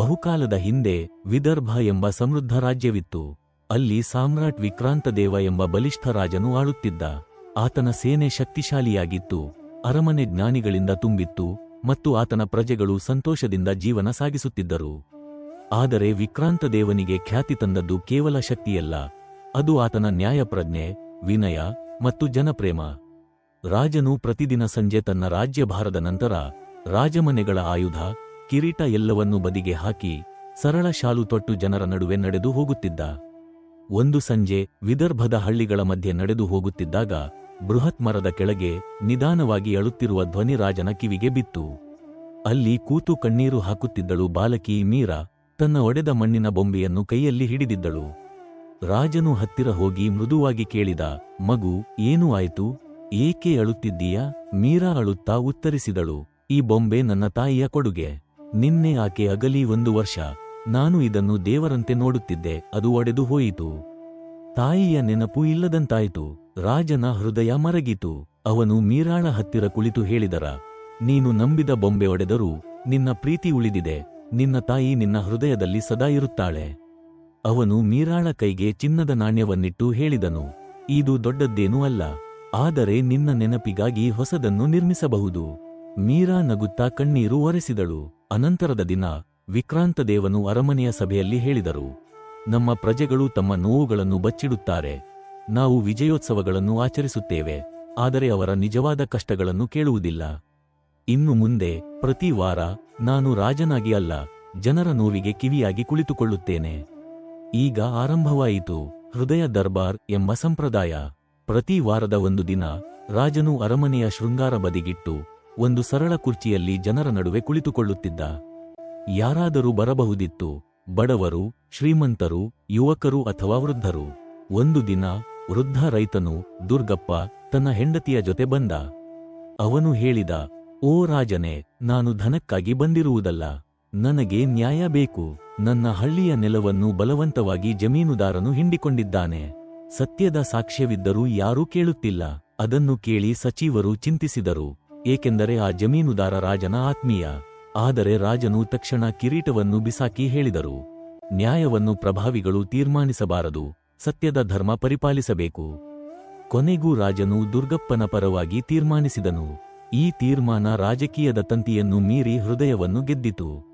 ಬಹುಕಾಲದ ಹಿಂದೆ ವಿದರ್ಭ ಎಂಬ ಸಮೃದ್ಧ ರಾಜ್ಯವಿತ್ತು. ಅಲ್ಲಿ ಸಾಮ್ರಾಟ್ ವಿಕ್ರಾಂತದೇವ ಎಂಬ ಬಲಿಷ್ಠ ರಾಜನು ಆಳುತ್ತಿದ್ದ. ಆತನ ಸೇನೆ ಶಕ್ತಿಶಾಲಿಯಾಗಿತ್ತು. ಅರಮನೆ ಜ್ಞಾನಿಗಳಿಂದ ತುಂಬಿತ್ತು ಮತ್ತು ಆತನ ಪ್ರಜೆಗಳು ಸಂತೋಷದಿಂದ ಜೀವನ ಸಾಗಿಸುತ್ತಿದ್ದರು. ಆದರೆ ವಿಕ್ರಾಂತದೇವನಿಗೆ ಖ್ಯಾತಿ ತಂದದ್ದು ಕೇವಲ ಶಕ್ತಿಯಲ್ಲ. ಅದು ಆತನ ನ್ಯಾಯಪ್ರಜ್ಞೆ, ವಿನಯ ಮತ್ತು ಜನಪ್ರೇಮ. ರಾಜನು ಪ್ರತಿದಿನ ಸಂಜೆ ತನ್ನ ರಾಜ್ಯಭಾರದ ನಂತರ ರಾಜಮನೆಗಳ ಆಯುಧ ಕಿರೀಟ ಎಲ್ಲವನ್ನೂ ಬದಿಗೆ ಹಾಕಿ ಸರಳ ಶಾಲು ತೊಟ್ಟು ಜನರ ನಡುವೆ ನಡೆದು ಹೋಗುತ್ತಿದ್ದ. ಒಂದು ಸಂಜೆ ವಿದರ್ಭದ ಹಳ್ಳಿಗಳ ಮಧ್ಯೆ ನಡೆದು ಹೋಗುತ್ತಿದ್ದಾಗ ಬೃಹತ್ ಮರದ ಕೆಳಗೆ ನಿಧಾನವಾಗಿ ಅಳುತ್ತಿರುವ ಧ್ವನಿ ರಾಜನ ಕಿವಿಗೆ ಬಿತ್ತು. ಅಲ್ಲಿ ಕೂತು ಕಣ್ಣೀರು ಹಾಕುತ್ತಿದ್ದಳು ಬಾಲಕಿ ಮೀರಾ, ತನ್ನ ಒಡೆದ ಮಣ್ಣಿನ ಬೊಂಬೆಯನ್ನು ಕೈಯಲ್ಲಿ ಹಿಡಿದಿದ್ದಳು. ರಾಜನು ಹತ್ತಿರ ಹೋಗಿ ಮೃದುವಾಗಿ ಕೇಳಿದ, ಮಗು, ಏನೂ ಆಯಿತು? ಏಕೆ ಅಳುತ್ತಿದ್ದೀಯಾ? ಮೀರಾ ಅಳುತ್ತಾ ಉತ್ತರಿಸಿದಳು, ಈ ಬೊಂಬೆ ನನ್ನ ತಾಯಿಯ ಕೊಡುಗೆ. ನಿನ್ನೆ ಆಕೆ ಅಗಲಿ ಒಂದು ವರ್ಷ. ನಾನು ಇದನ್ನು ದೇವರಂತೆ ನೋಡುತ್ತಿದ್ದೆ, ಅದು ಒಡೆದು ಹೋಯಿತು. ತಾಯಿಯ ನೆನಪು ಇಲ್ಲದಂತಾಯಿತು, ರಾಜನ ಹೃದಯ ಮರಗಿತು. ಅವನು ಮೀರಾಳ ಹತ್ತಿರ ಕುಳಿತು ಹೇಳಿದರ, ನೀನು ನಂಬಿದ ಬೊಂಬೆ ಒಡೆದರೂ ನಿನ್ನ ಪ್ರೀತಿ ಉಳಿದಿದೆ, ನಿನ್ನ ತಾಯಿ ನಿನ್ನ ಹೃದಯದಲ್ಲಿ ಸದಾ ಇರುತ್ತಾಳೆ. ಅವನು ಮೀರಾಳ ಕೈಗೆ ಚಿನ್ನದ ನಾಣ್ಯವನ್ನಿಟ್ಟು ಹೇಳಿದನು, ಇದು ದೊಡ್ಡದ್ದೇನೂ ಅಲ್ಲ, ಆದರೆ ನಿನ್ನ ನೆನಪಿಗಾಗಿ ಹೊಸದನ್ನು ನಿರ್ಮಿಸಬಹುದು. ಮೀರಾ ನಗುತ್ತಾ ಕಣ್ಣೀರು ಒರೆಸಿದಳು. ಅನಂತರದ ದಿನ ವಿಕ್ರಾಂತದೇವನು ಅರಮನೆಯ ಸಭೆಯಲ್ಲಿ ಹೇಳಿದರು, ನಮ್ಮ ಪ್ರಜೆಗಳು ತಮ್ಮ ನೋವುಗಳನ್ನು ಬಚ್ಚಿಡುತ್ತಾರೆ, ನಾವು ವಿಜಯೋತ್ಸವಗಳನ್ನು ಆಚರಿಸುತ್ತೇವೆ, ಆದರೆ ಅವರ ನಿಜವಾದ ಕಷ್ಟಗಳನ್ನು ಕೇಳುವುದಿಲ್ಲ. ಇನ್ನು ಮುಂದೆ ಪ್ರತಿ ವಾರ ನಾನು ರಾಜನಾಗಿ ಅಲ್ಲ, ಜನರ ನೋವಿಗೆ ಕಿವಿಯಾಗಿ ಕುಳಿತುಕೊಳ್ಳುತ್ತೇನೆ. ಈಗ ಆರಂಭವಾಯಿತು, ಹೃದಯ ದರ್ಬಾರ್ ಎಂಬ ಸಂಪ್ರದಾಯ. ಪ್ರತಿ ವಾರದ ಒಂದು ದಿನ ರಾಜನು ಅರಮನೆಯ ಶೃಂಗಾರ ಬದಿಗಿಟ್ಟು ಒಂದು ಸರಳ ಕುರ್ಚಿಯಲ್ಲಿ ಜನರ ನಡುವೆ ಕುಳಿತುಕೊಳ್ಳುತ್ತಿದ್ದ. ಯಾರಾದರೂ ಬರಬಹುದಿತ್ತು, ಬಡವರು, ಶ್ರೀಮಂತರು, ಯುವಕರು ಅಥವಾ ವೃದ್ಧರು. ಒಂದು ದಿನ, ವೃದ್ಧ ರೈತನು, ದುರ್ಗಪ್ಪ, ತನ್ನ ಹೆಂಡತಿಯ ಜೊತೆ ಬಂದ. ಅವನು ಹೇಳಿದ, ಓ ರಾಜನೇ, ನಾನು ಧನಕ್ಕಾಗಿ ಬಂದಿರುವುದಲ್ಲ. ನನಗೆ ನ್ಯಾಯ ಬೇಕು. ನನ್ನ ಹಳ್ಳಿಯ ನೆಲವನ್ನು ಬಲವಂತವಾಗಿ ಜಮೀನುದಾರನು ಹಿಂಡಿಕೊಂಡಿದ್ದಾನೆ. ಸತ್ಯದ ಸಾಕ್ಷ್ಯವಿದ್ದರೂ ಯಾರೂ ಕೇಳುತ್ತಿಲ್ಲ. ಅದನ್ನು ಕೇಳಿ ಸಚಿವರು ಚಿಂತಿಸಿದರು. ಏಕೆಂದರೆ ಆ ಜಮೀನುದಾರ ರಾಜನ ಆತ್ಮೀಯ. ಆದರೆ ರಾಜನು ತಕ್ಷಣ ಕಿರೀಟವನ್ನು ಬಿಸಾಕಿ ಹೇಳಿದರು. ನ್ಯಾಯವನ್ನು ಪ್ರಭಾವಿಗಳು ತೀರ್ಮಾನಿಸಬಾರದು. ಸತ್ಯದ ಧರ್ಮ ಪರಿಪಾಲಿಸಬೇಕು. ಕೊನೆಗೂ ರಾಜನು ದುರ್ಗಪ್ಪನ ಪರವಾಗಿ ತೀರ್ಮಾನಿಸಿದನು. ಈ ತೀರ್ಮಾನ ರಾಜಕೀಯದ ತಂತಿಯನ್ನು ಮೀರಿ ಹೃದಯವನ್ನು ಗೆದ್ದಿತು.